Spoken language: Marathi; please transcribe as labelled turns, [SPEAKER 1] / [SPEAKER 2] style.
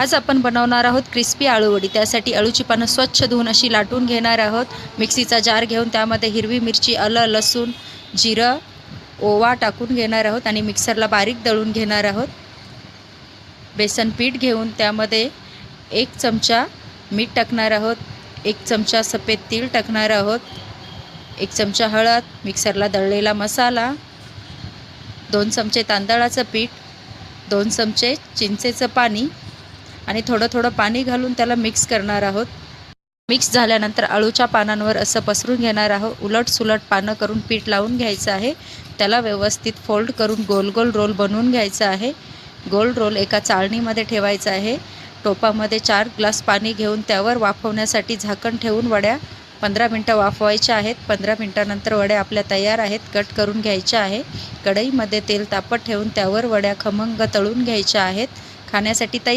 [SPEAKER 1] आज आपण बनवणार आहोत क्रिस्पी आळूवडी. त्यासाठी अळूची पानं स्वच्छ धुवून अशी लाटून घेणार आहोत. मिक्सीचा जार घेऊन त्यामध्ये हिरवी मिरची आलं लसूण जिरं ओवा टाकून घेणार आहोत आणि मिक्सरला बारीक दळून घेणार आहोत. बेसन पीठ घेऊन त्यामध्ये एक चमचा मीठ टाकणार आहोत. एक चमचा सफेद तीळ टाकणार आहोत. एक चमचा हळद मिक्सरला दळलेला मसाला. दोन चमचे तांदळाचं पीठ. दोन चमचे चिंचेचं पाणी. आणि थोडं थोडं पाणी घालून त्याला मिक्स करणार आहोत. मिक्स झाल्यानंतर अळूच्या पानांवर असं पसरून घेणार आहोत. उलट सुलट पानं करून पीठ लावून घ्यायचं आहे. त्याला व्यवस्थित फोल्ड करून गोल गोल रोल बनवून घ्यायचा आहे. गोल रोल एका चाळणीमध्ये ठेवायचा आहे. टोपामध्ये चार ग्लास पाणी घेऊन त्यावर वाफवण्यासाठी झाकण ठेवून वड्या पंधरा मिनटं वाफवायच्या आहेत. पंधरा मिनटानंतर वड्या आपल्या तयार आहेत. कट करून घ्यायच्या आहे. कढईमध्ये तेल तापत ठेवून त्यावर वड्या खमंग तळून घ्यायच्या आहेत. खाण्यासाठी तयार